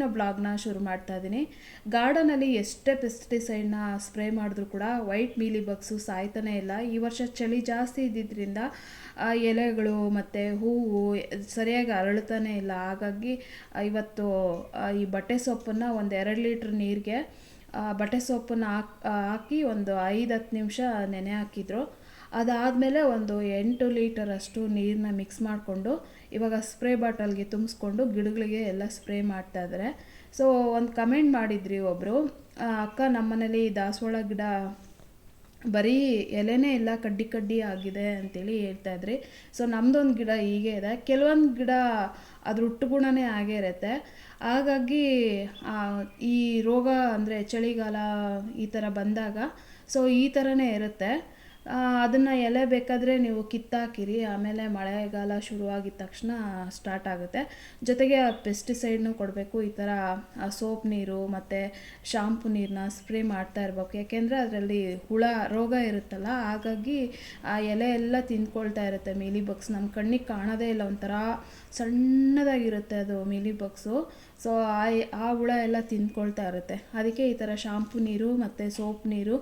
ಇವತ್ತಿನ ಬ್ಲಾಗ್ನ ಶುರು ಮಾಡ್ತಾ ಇದ್ದೀನಿ. ಗಾರ್ಡನಲ್ಲಿ ಎಷ್ಟೇ ಪೆಸ್ಟಿಸೈಡ್ನ ಸ್ಪ್ರೇ ಮಾಡಿದ್ರು ಕೂಡ ವೈಟ್ ಮೀಲಿ ಬಗ್ಸು ಸಾಯ್ತಾನೆ ಇಲ್ಲ. ಈ ವರ್ಷ ಚಳಿ ಜಾಸ್ತಿ ಇದ್ದಿದ್ದರಿಂದ ಎಲೆಗಳು ಮತ್ತು ಹೂವು ಸರಿಯಾಗಿ ಅರಳ್ತಾನೇ ಇಲ್ಲ. ಹಾಗಾಗಿ ಇವತ್ತು ಈ ಬಟ್ಟೆ ಸೊಪ್ಪನ್ನು ಒಂದು ಎರಡು ಲೀಟ್ರ್ ನೀರಿಗೆ ಬಟ್ಟೆ ಸೊಪ್ಪನ್ನು ಹಾಕ್ ಹಾಕಿ ಒಂದು ಐದು ಹತ್ತು ನಿಮಿಷ ನೆನೆ ಹಾಕಿದರು. ಅದಾದಮೇಲೆ ಒಂದು ಎಂಟು ಲೀಟರಷ್ಟು ನೀರನ್ನ ಮಿಕ್ಸ್ ಮಾಡಿಕೊಂಡು ಇವಾಗ ಸ್ಪ್ರೇ ಬಾಟಲ್ಗೆ ತುಂಬಿಸ್ಕೊಂಡು ಗಿಡಗಳಿಗೆ ಎಲ್ಲ ಸ್ಪ್ರೇ ಮಾಡ್ತಾ ಇದ್ದಾರೆ. ಸೊ ಒಂದು ಕಮೆಂಟ್ ಮಾಡಿದ್ರಿ ಒಬ್ಬರು ಅಕ್ಕ ನಮ್ಮನೇಲಿ ದಾಸವಾಳ ಗಿಡ ಬರೀ ಎಲೆನೇ ಇಲ್ಲ, ಕಡ್ಡಿ ಕಡ್ಡಿ ಆಗಿದೆ ಅಂತೇಳಿ ಹೇಳ್ತಾ ಇದ್ರಿ. ಸೊ ನಮ್ದೊಂದು ಗಿಡ ಹೀಗೆ ಇದೆ. ಕೆಲವೊಂದು ಗಿಡ ಅದ್ರ ಹುಟ್ಟು ಗುಣನೇ ಆಗೇ ಇರುತ್ತೆ. ಹಾಗಾಗಿ ಈ ರೋಗ ಅಂದರೆ ಚಳಿಗಾಲ ಈ ಥರ ಬಂದಾಗ ಸೊ ಈ ಥರನೇ ಇರುತ್ತೆ. ಅದನ್ನು ಎಲೆ ಬೇಕಾದರೆ ನೀವು ಕಿತ್ತಾಕಿರಿ, ಆಮೇಲೆ ಮಳೆಗಾಲ ಶುರುವಾಗಿದ್ದ ತಕ್ಷಣ ಸ್ಟಾರ್ಟ್ ಆಗುತ್ತೆ. ಜೊತೆಗೆ ಪೆಸ್ಟಿಸೈಡ್ನು ಕೊಡಬೇಕು, ಈ ಥರ ಸೋಪ್ ನೀರು ಮತ್ತು ಶಾಂಪು ನೀರನ್ನ ಸ್ಪ್ರೇ ಮಾಡ್ತಾ ಇರಬೇಕು. ಯಾಕೆಂದರೆ ಅದರಲ್ಲಿ ಹುಳ, ರೋಗ ಇರುತ್ತಲ್ಲ, ಹಾಗಾಗಿ ಆ ಎಲೆ ಎಲ್ಲ ತಿಂದ್ಕೊಳ್ತಾ ಇರುತ್ತೆ ಮೀಲಿ ಬಗ್ಸ್ ನಮ್ಮ ಕಣ್ಣಿಗೆ ಕಾಣೋದೇ ಇಲ್ಲ ಒಂಥರ ಸಣ್ಣದಾಗಿರುತ್ತೆ ಅದು ಮೀಲಿ ಬಗ್ಸು ಸೊ ಆ ಆ ಹುಳ ಎಲ್ಲ ತಿಂದ್ಕೊಳ್ತಾ ಇರುತ್ತೆ. ಅದಕ್ಕೆ ಈ ಥರ ಶಾಂಪು ನೀರು ಮತ್ತು ಸೋಪ್ ನೀರು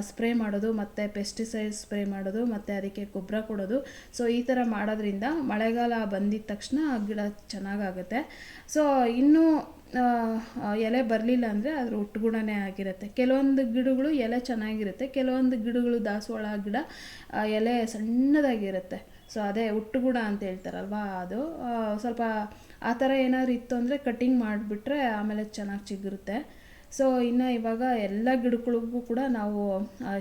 ಸ್ಪ್ರೇ ಮಾಡೋದು ಮತ್ತು ಪೆಸ್ಟಿಸೈಡ್ ಸ್ಪ್ರೇ ಮಾಡೋದು ಮತ್ತು ಅದಕ್ಕೆ ಗೊಬ್ಬರ ಕೊಡೋದು. ಸೊ ಈ ಥರ ಮಾಡೋದ್ರಿಂದ ಮಳೆಗಾಲ ಬಂದಿದ ತಕ್ಷಣ ಗಿಡ ಚೆನ್ನಾಗಾಗುತ್ತೆ. ಸೊ ಇನ್ನೂ ಆ, ಆ, ಎಲೆ ಬರಲಿಲ್ಲ ಅಂದರೆ ಅದ್ರ ಒಟ್ಟುಗುಣನೇ ಆಗಿರುತ್ತೆ. ಕೆಲವೊಂದು ಗಿಡಗಳು ಎಲೆ ಚೆನ್ನಾಗಿರುತ್ತೆ ಕೆಲವೊಂದು ಗಿಡಗಳು ದಾಸವಾಳ ಗಿಡ ಎಲೆ ಸಣ್ಣದಾಗಿರುತ್ತೆ. ಸೊ ಅದೇ ಹುಟ್ಟುಗುಣ ಅಂತ ಹೇಳ್ತಾರಲ್ವಾ ಅದು. ಸ್ವಲ್ಪ ಆ ಥರ ಏನಾದ್ರು ಇತ್ತು ಅಂದರೆ ಕಟ್ಟಿಂಗ್ ಮಾಡಿಬಿಟ್ರೆ ಆಮೇಲೆ ಚೆನ್ನಾಗಿ ಚಿಗುರುತ್ತೆ. ಸೊ ಇನ್ನು ಇವಾಗ ಎಲ್ಲ ಗಿಡಗಳಿಗೂ ಕೂಡ ನಾವು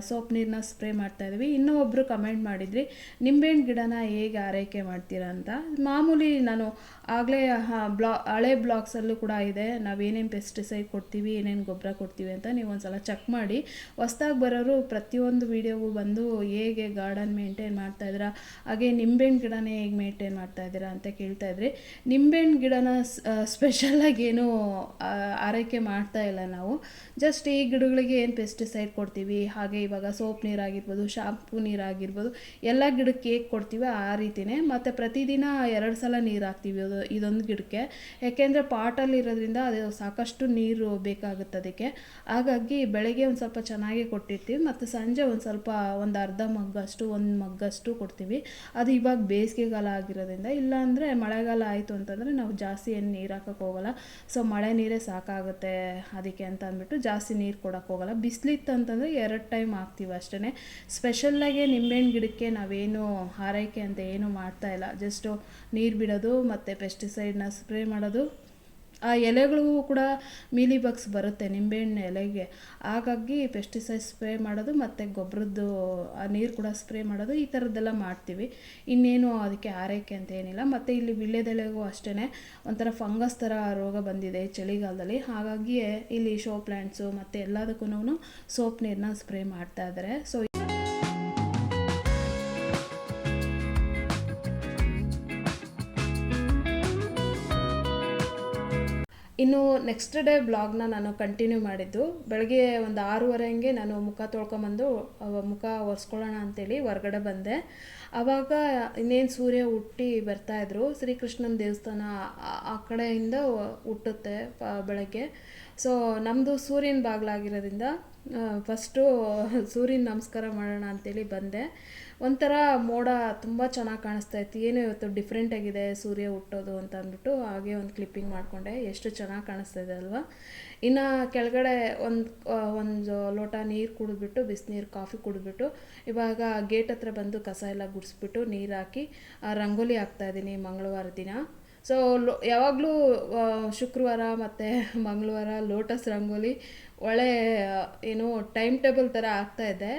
ಸೋಪ್ ನೀರನ್ನ ಸ್ಪ್ರೇ ಮಾಡ್ತಾ ಇದ್ವಿ ಇನ್ನೂ ಒಬ್ಬರು ಕಮೆಂಟ್ ಮಾಡಿದ್ರಿ, ನಿಂಬೆಹಣ್ಣು ಗಿಡನ ಹೇಗೆ ಆರೈಕೆ ಮಾಡ್ತೀರಾ? ಅಂತ. ಮಾಮೂಲಿ ನಾನು ಆಗಲೇ ಬ್ಲಾ, ಹಳೆ ಬ್ಲಾಕ್ಸಲ್ಲೂ ಕೂಡ ಇದೆ. ನಾವು ಏನೇನು ಪೆಸ್ಟಿಸೈಡ್ ಕೊಡ್ತೀವಿ, ಏನೇನು ಗೊಬ್ಬರ ಕೊಡ್ತೀವಿ ಅಂತ ನೀವು ಒಂದು ಸಲ ಚೆಕ್ ಮಾಡಿ. ಹೊಸ್ದಾಗಿ ಬರೋರು ಪ್ರತಿಯೊಂದು ವೀಡಿಯೋಗೂ ಬಂದು ಹೇಗೆ ಗಾರ್ಡನ್ ಮೇಂಟೈನ್ ಮಾಡ್ತಾ ಇದ್ದೀರಾ, ಹಾಗೆ ನಿಂಬೆಹಣ್ಣು ಗಿಡನೇ ಹೇಗೆ ಮೇಂಟೈನ್ ಮಾಡ್ತಾ ಇದ್ದೀರಾ ಅಂತ ಕೇಳ್ತಾ ಇದ್ರಿ. ನಿಂಬೆಹಣ್ಣು ಗಿಡನ ಸ್ಪೆಷಲಾಗಿ ಏನು ಆರೈಕೆ ಮಾಡ್ತಾ ಇಲ್ಲ ನಾವು. ಜಸ್ಟ್ ಈ ಗಿಡಗಳಿಗೆ ಏನು ಪೆಸ್ಟಿಸೈಡ್ ಕೊಡ್ತೀವಿ, ಹಾಗೆ ಇವಾಗ ಸೋಪ್ ನೀರಾಗಿರ್ಬೋದು ಶಾಂಪೂ ನೀರಾಗಿರ್ಬೋದು, ಎಲ್ಲ ಗಿಡಕ್ಕೆ ಹೇಗೆ ಕೊಡ್ತೀವಿ ಆ ರೀತಿನೇ. ಮತ್ತು ಪ್ರತಿದಿನ ಎರಡು ಸಲ ನೀರು ಹಾಕ್ತೀವಿ. ಅದು ಇದೊಂದು ಗಿಡಕ್ಕೆ. ಯಾಕೆಂದರೆ ಪಾಟಲ್ಲಿ ಇರೋದ್ರಿಂದ ಅದು ಸಾಕಷ್ಟು ನೀರು ಬೇಕಾಗುತ್ತೆ ಅದಕ್ಕೆ. ಹಾಗಾಗಿ ಬೆಳಗ್ಗೆ ಒಂದು ಸ್ವಲ್ಪ ಚೆನ್ನಾಗಿ ಕೊಟ್ಟಿರ್ತೀವಿ, ಮತ್ತು ಸಂಜೆ ಒಂದು ಸ್ವಲ್ಪ ಒಂದು ಅರ್ಧ ಮಗ್ಗಷ್ಟು, ಒಂದು ಮಗ್ಗಷ್ಟು ಕೊಡ್ತೀವಿ. ಅದು ಇವಾಗ ಬೇಸಿಗೆಗಾಲ ಆಗಿರೋದ್ರಿಂದ. ಇಲ್ಲಾಂದರೆ ಮಳೆಗಾಲ ಆಯಿತು ಅಂತಂದರೆ ನಾವು ಜಾಸ್ತಿ ಏನು ನೀರು ಹಾಕೋಕೆ ಹೋಗಲ್ಲ. ಸೊ ಮಳೆ ನೀರೇ ಸಾಕಾಗುತ್ತೆ ಅದಕ್ಕೆ ಅಂತ ಅಂದ್ಬಿಟ್ಟು ಜಾಸ್ತಿ ನೀರು ಕೊಡೋಕೆ ಹೋಗಲ್ಲ. ಬಿಸಿಲಿತ್ತು ಅಂತಂದರೆ ಎರಡು ಟೈಮ್ ಹಾಕ್ತೀವಿ ಅಷ್ಟೇ ಸ್ಪೆಷಲ್ಲಾಗಿ ನಿಂಬೆಹಣ್ಣು ಗಿಡಕ್ಕೆ ನಾವೇನು ಆರೈಕೆ ಅಂತ ಏನು ಮಾಡ್ತಾ ಇಲ್ಲ. ಜಸ್ಟು ನೀರು ಬಿಡೋದು ಮತ್ತು ಪೆಸ್ಟಿಸೈಡ್ನ ಸ್ಪ್ರೇ ಮಾಡೋದು. ಆ ಎಲೆಗಳಿಗೂ ಕೂಡ ಮೀಲಿ ಬಗ್ಸ್ ಬರುತ್ತೆ ನಿಂಬೆಹಣ್ಣು ಎಲೆಗೆ. ಹಾಗಾಗಿ ಪೆಸ್ಟಿಸೈಡ್ ಸ್ಪ್ರೇ ಮಾಡೋದು ಮತ್ತು ಗೊಬ್ಬರದ್ದು ಆ ನೀರು ಕೂಡ ಸ್ಪ್ರೇ ಮಾಡೋದು ಈ ಥರದ್ದೆಲ್ಲ ಮಾಡ್ತೀವಿ. ಇನ್ನೇನು ಅದಕ್ಕೆ ಆರೈಕೆ ಅಂತ ಏನಿಲ್ಲ. ಮತ್ತು ಇಲ್ಲಿ ವಿಳ್ಯದೆಲೆಗೂ ಅಷ್ಟೇ ಒಂಥರ ಫಂಗಸ್ ಥರ ರೋಗ ಬಂದಿದೆ ಚಳಿಗಾಲದಲ್ಲಿ. ಹಾಗಾಗಿಯೇ ಇಲ್ಲಿ ಶೋ ಪ್ಲ್ಯಾಂಟ್ಸು ಮತ್ತು ಎಲ್ಲದಕ್ಕೂ ಸೋಪ್ ನೀರನ್ನ ಸ್ಪ್ರೇ ಮಾಡ್ತಾ ಇದ್ದಾರೆ. ಸೊ ಇನ್ನು ನೆಕ್ಸ್ಟ್ ಡೇ ಬ್ಲಾಗ್ನ ನಾನು ಕಂಟಿನ್ಯೂ ಮಾಡಿದ್ದು. ಬೆಳಗ್ಗೆ ಒಂದು ಆರೂವರೆ ಹಂಗೆ ನಾನು ಮುಖ ತೊಳ್ಕೊಂಬಂದು ಮುಖ ಒರೆಸ್ಕೊಳ್ಳೋಣ ಅಂತೇಳಿ ಹೊರಗಡೆ ಬಂದೆ. ಆವಾಗ ಇನ್ನೇನು ಸೂರ್ಯ ಹುಟ್ಟಿ ಬರ್ತಾಯಿದ್ರು ಶ್ರೀಕೃಷ್ಣನ ದೇವಸ್ಥಾನ ಆ ಕಡೆಯಿಂದ ಹುಟ್ಟುತ್ತೆ ಬೆಳಗ್ಗೆ. ಸೊ ನಮ್ಮದು ಸೂರ್ಯನ ಬಾಗಿಲಾಗಿರೋದ್ರಿಂದ ಫಸ್ಟು ಸೂರ್ಯನ ನಮಸ್ಕಾರ ಮಾಡೋಣ ಅಂತೇಳಿ ಬಂದೆ. ಒಂಥರ ಮೋಡ ತುಂಬ ಚೆನ್ನಾಗಿ ಕಾಣಿಸ್ತಾ ಇತ್ತು. ಏನು ಇವತ್ತು ಡಿಫ್ರೆಂಟ್ ಆಗಿದೆ ಸೂರ್ಯ ಹುಟ್ಟೋದು ಅಂತ ಅಂದ್ಬಿಟ್ಟು ಹಾಗೆ ಒಂದು ಕ್ಲಿಪ್ಪಿಂಗ್ ಮಾಡಿಕೊಂಡೆ. ಎಷ್ಟು ಚೆನ್ನಾಗಿ ಕಾಣಿಸ್ತಾ ಇದೆ ಅಲ್ವಾ? ಇನ್ನು ಕೆಳಗಡೆ ಒಂದು ಒಂದು ಲೋಟ ನೀರು ಕುಡಿದ್ಬಿಟ್ಟು, ಬಿಸಿನೀರು ಕಾಫಿ ಕುಡಿದ್ಬಿಟ್ಟು, ಇವಾಗ ಗೇಟ್ ಹತ್ರ ಬಂದು ಕಸ ಎಲ್ಲ ಗುಡಿಸ್ಬಿಟ್ಟು ನೀರು ಹಾಕಿ ರಂಗೋಲಿ ರಂಗೋಲಿ ಹಾಕ್ತಾಯಿದ್ದೀನಿ ಮಂಗಳವಾರ ದಿನ. ಸೊ ಲೋ, ಯಾವಾಗಲೂ ಶುಕ್ರವಾರ ಮತ್ತು ಮಂಗಳವಾರ ಲೋಟಸ್ ರಂಗೋಲಿ ಒಳ್ಳೆ ಏನು ಟೈಮ್ ಟೇಬಲ್ ಥರ ಆಗ್ತಾಯಿದೆ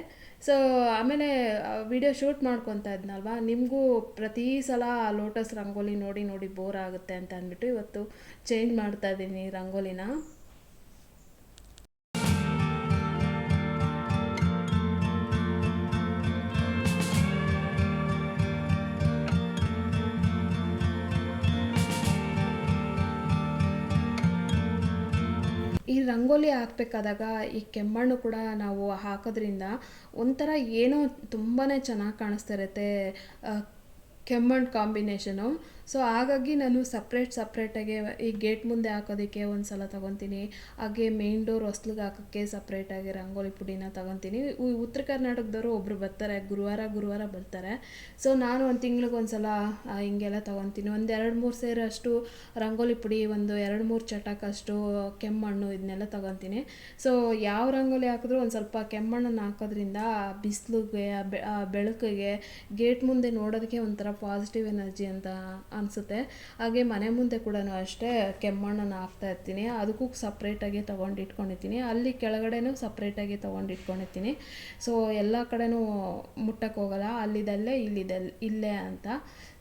ಸೊ ಆಮೇಲೆ ವಿಡಿಯೋ ಶೂಟ್ ಮಾಡ್ಕೊತಾ ಇದ್ನಲ್ವಾ? ನಿಮಗೂ ಪ್ರತಿ ಸಲ ಲೋಟಸ್ ರಂಗೋಲಿ ನೋಡಿ ನೋಡಿ ಬೋರ್ ಆಗುತ್ತೆ ಅಂತ ಅಂದ್ಬಿಟ್ಟು ಇವತ್ತು ಚೇಂಜ್ ಮಾಡ್ತಾ ಇದ್ದೀನಿ ರಂಗೋಲಿನ. ಈ ರಂಗೋಲಿ ಹಾಕ್ಬೇಕಾದಾಗ ಈ ಕೆಮ್ಮಣ್ಣು ಕೂಡ ನಾವು ಹಾಕೋದ್ರಿಂದ ಒಂಥರ ಏನೋ ತುಂಬಾ ಚೆನ್ನಾಗಿ ಕಾಣಿಸ್ತಾ ಇರುತ್ತೆ ಕೆಮ್ಮಣ್ಣು ಕಾಂಬಿನೇಷನು. ಸೊ ಹಾಗಾಗಿ ನಾನು ಸಪ್ರೇಟ್ ಸಪ್ರೇಟಾಗಿ ಈ ಗೇಟ್ ಮುಂದೆ ಹಾಕೋದಕ್ಕೆ ಒಂದು ಸಲ ತೊಗೊತೀನಿ. ಹಾಗೆ ಮೇನ್ ಡೋರ್ ಹೊಸ್ಲಿಗೆ ಹಾಕೋಕ್ಕೆ ಸಪ್ರೇಟಾಗಿ ರಂಗೋಲಿ ಪುಡಿನ ತೊಗೊತೀನಿ. ಉತ್ತರ ಕರ್ನಾಟಕದವರು ಒಬ್ಬರು ಬರ್ತಾರೆ, ಗುರುವಾರ ಗುರುವಾರ ಬರ್ತಾರೆ. ಸೊ ನಾನು ಒಂದು ತಿಂಗ್ಳಿಗೆ ಒಂದು ಸಲ ಹಿಂಗೆಲ್ಲ ತೊಗೊತೀನಿ. ಒಂದು ಎರಡು, ಮೂರು ಸೇರಷ್ಟು ರಂಗೋಲಿ ಪುಡಿ, ಒಂದು ಎರಡು, ಮೂರು ಚಟಕಷ್ಟು ಕೆಮ್ಮಣ್ಣು ಇದನ್ನೆಲ್ಲ ತೊಗೊತೀನಿ. ಸೊ ಯಾವ ರಂಗೋಲಿ ಹಾಕಿದ್ರೂ ಒಂದು ಸ್ವಲ್ಪ ಕೆಮ್ಮಣ್ಣನ್ನು ಹಾಕೋದ್ರಿಂದ ಬಿಸಿಲಿಗೆ ಬೆಳಕಿಗೆ ಗೇಟ್ ಮುಂದೆ ನೋಡೋದಕ್ಕೆ ಒಂಥರ ಪಾಸಿಟಿವ್ ಎನರ್ಜಿ ಅಂತ ಅನಿಸುತ್ತೆ. ಹಾಗೆ ಮನೆ ಮುಂದೆ ಕೂಡ ಅಷ್ಟೇ ಕೆಮ್ಮಣ್ಣನ್ನು ಹಾಕ್ತಾ ಇರ್ತೀನಿ. ಅದಕ್ಕೂ ಸಪ್ರೇಟಾಗಿ ತೊಗೊಂಡು ಇಟ್ಕೊಂಡಿರ್ತೀನಿ. ಅಲ್ಲಿ ಕೆಳಗಡೆನೂ ಸಪ್ರೇಟಾಗಿ ತೊಗೊಂಡು ಇಟ್ಕೊಂಡಿರ್ತೀನಿ. ಸೊ ಎಲ್ಲ ಕಡೆನೂ ಮುಟ್ಟಕ್ಕೆ ಹೋಗಲ್ಲ ಅಲ್ಲಿದಲ್ಲೇ, ಇಲ್ಲಿದಲ್, ಇಲ್ಲೇ ಅಂತ.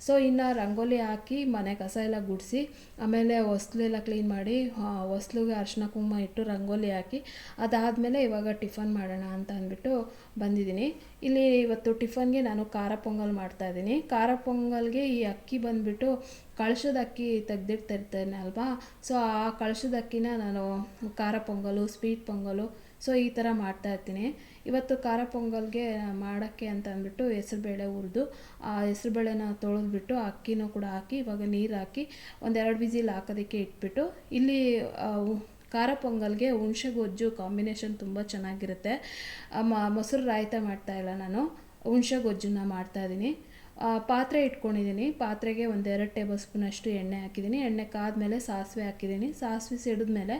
ಸೊ ಇನ್ನು ರಂಗೋಲಿ ಹಾಕಿ ಮನೆ ಕಸ ಎಲ್ಲ ಗುಡಿಸಿ, ಆಮೇಲೆ ಹೊಸ್ಲೆಲ್ಲ ಕ್ಲೀನ್ ಮಾಡಿ ಹೊಸ್ಲಿಗೆ ಅರ್ಶಿನ ಕುಂಕುಮ ಇಟ್ಟು ರಂಗೋಲಿ ಹಾಕಿ, ಅದಾದಮೇಲೆ ಇವಾಗ ಟಿಫನ್ ಮಾಡೋಣ ಅಂತ ಅಂದ್ಬಿಟ್ಟು ಬಂದಿದ್ದೀನಿ. ಇಲ್ಲಿ ಇವತ್ತು ಟಿಫನ್ಗೆ ನಾನು ಖಾರ ಪೊಂಗಲ್ ಮಾಡ್ತಾ ಇದ್ದೀನಿ. ಖಾರ ಪೊಂಗಲ್ಗೆ ಈ ಅಕ್ಕಿ ಬಂದುಬಿಟ್ಟು ಕಳಶದ ಅಕ್ಕಿ ತೆಗ್ದಿಡ್ತಿರ್ತೇನೆ ಅಲ್ವಾ? ಸೊ ಆ ಕಳಶದ ಅಕ್ಕಿನ ನಾನು ಖಾರ ಪೊಂಗಲು ಸ್ವೀಟ್ ಪೊಂಗಲು ಸೊ, ಈ ಥರ ಮಾಡ್ತಾ ಇರ್ತೀನಿ. ಇವತ್ತು ಖಾರ ಪೊಂಗಲ್ಗೆ ಮಾಡೋಕ್ಕೆ ಅಂತ ಅಂದ್ಬಿಟ್ಟು ಹೆಸ್ರುಬೇಳೆ ಹುರಿದು, ಆ ಹೆಸ್ರುಬೇಳೆನ ತೊಳೆದ್ಬಿಟ್ಟು ಅಕ್ಕಿನೂ ಕೂಡ ಹಾಕಿ, ಇವಾಗ ನೀರು ಹಾಕಿ ಒಂದೆರಡು ವಿಸಿಲ್ ಹಾಕೋದಕ್ಕೆ ಇಟ್ಬಿಟ್ಟು, ಇಲ್ಲಿ ಖಾರ ಪೊಂಗಲ್ಗೆ ಹುಣಸೆ ಗೊಜ್ಜು ಕಾಂಬಿನೇಷನ್ ತುಂಬ ಚೆನ್ನಾಗಿರುತ್ತೆ. ಮೊಸರು ರಾಯ್ತ ಮಾಡ್ತಾ ಇಲ್ಲ ನಾನು, ಹುಣಸೆ ಗೊಜ್ಜನ್ನ ಮಾಡ್ತಾ ಇದ್ದೀನಿ ಪಾತ್ರೆ ಇಟ್ಕೊಂಡಿದ್ದೀನಿ ಪಾತ್ರೆಗೆ ಒಂದೆರಡು ಟೇಬಲ್ ಸ್ಪೂನಷ್ಟು ಎಣ್ಣೆ ಹಾಕಿದ್ದೀನಿ ಎಣ್ಣೆ ಕಾದ್ಮೇಲೆ ಸಾಸಿವೆ ಹಾಕಿದ್ದೀನಿ ಸಾಸಿವೆ ಸಿಡಿದ್ಮೇಲೆ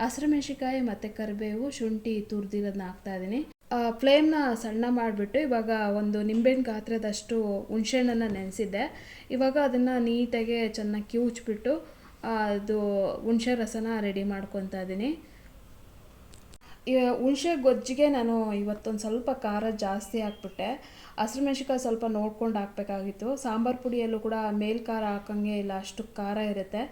ಹಸಿರು ಮೆಣಸಿಕಾಯಿ ಮತ್ತು ಕರಿಬೇವು ಶುಂಠಿ ತುರಿದಿರೋದನ್ನ ಹಾಕ್ತಾ ಇದ್ದೀನಿ ಫ್ಲೇಮ್ನ ಸಣ್ಣ ಮಾಡಿಬಿಟ್ಟು ಇವಾಗ ಒಂದು ನಿಂಬೆಹಣ್ಣು ಗಾತ್ರದಷ್ಟು ಹುಣಸೆಹಣ್ಣನ್ನು ನೆನೆಸಿದ್ದೆ. ಇವಾಗ ಅದನ್ನು ನೀಟಾಗಿ ಚೆನ್ನಾಗಿ ಕಿವುಚ್ಬಿಟ್ಟು ಅದು ಹುಣಸೆ ರಸನ ರೆಡಿ ಮಾಡ್ಕೊತಾ ಇದ್ದೀನಿ ಹುಣಸೆ ಗೊಜ್ಜಿಗೆ ನಾನು ಇವತ್ತೊಂದು ಸ್ವಲ್ಪ ಖಾರ ಜಾಸ್ತಿ ಹಾಕ್ಬಿಟ್ಟೆ. ಹಸಿರು ಮೆಣಸಿನ್ಕಾಯಿ ಸ್ವಲ್ಪ ನೋಡ್ಕೊಂಡು ಹಾಕ್ಬೇಕಾಗಿತ್ತು. ಸಾಂಬಾರು ಪುಡಿಯಲ್ಲೂ ಕೂಡ ಮೇಲ್ ಖಾರ ಹಾಕಂಗೆ ಇಲ್ಲ, ಅಷ್ಟು ಖಾರ ಇರುತ್ತೆ.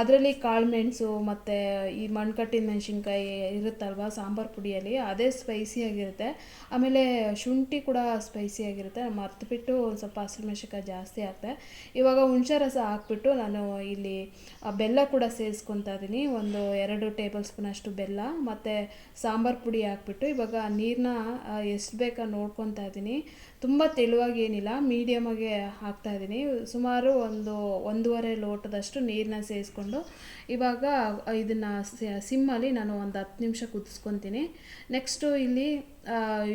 ಅದರಲ್ಲಿ ಕಾಳು ಮೆಣಸು ಮತ್ತು ಈ ಮಣ್ಕಟ್ಟಿನ ಮೆಣಸಿನ್ಕಾಯಿ ಇರುತ್ತಲ್ವ, ಸಾಂಬಾರು ಪುಡಿಯಲ್ಲಿ, ಅದೇ ಸ್ಪೈಸಿಯಾಗಿರುತ್ತೆ ಆಮೇಲೆ ಶುಂಠಿ ಕೂಡ ಸ್ಪೈಸಿಯಾಗಿರುತ್ತೆ ಮರ್ತುಬಿಟ್ಟು ಒಂದು ಸ್ವಲ್ಪ ಹಸಿರು ಜಾಸ್ತಿ ಹಾಕ್ತೆ ಇವಾಗ ಹುಣಸೆ ರಸ ಹಾಕ್ಬಿಟ್ಟು ನಾನು ಇಲ್ಲಿ ಬೆಲ್ಲ ಕೂಡ ಸೇರಿಸ್ಕೊತಾ ಇದ್ದೀನಿ ಒಂದು ಎರಡು ಟೇಬಲ್ ಸ್ಪೂನ್ ಅಷ್ಟು ಬೆಲ್ಲ, ಮತ್ತು ಸಾಂಬಾರು ಪುಡಿ ಹಾಕ್ಬಿಟ್ಟು ಇವಾಗ ನೀರನ್ನ ಎಷ್ಟು ಬೇಕಾ ನೋಡ್ಕೊತಾ ಇದ್ದೀನಿ ತುಂಬ ತೆಳುವಾಗಿ ಏನಿಲ್ಲ ಮೀಡಿಯಮಾಗೆ ಹಾಕ್ತಾ ಇದ್ದೀನಿ. ಸುಮಾರು ಒಂದು ಒಂದೂವರೆ ಲೋಟದಷ್ಟು ನೀರನ್ನ ಸೇರಿಸ್ಕೊಂಡು ಇವಾಗ ಇದನ್ನು ಸಿಮ್ಮಲ್ಲಿ ನಾನು ಒಂದು ಹತ್ತು ನಿಮಿಷ ಕುದಿಸ್ಕೊತೀನಿ. ನೆಕ್ಸ್ಟು ಇಲ್ಲಿ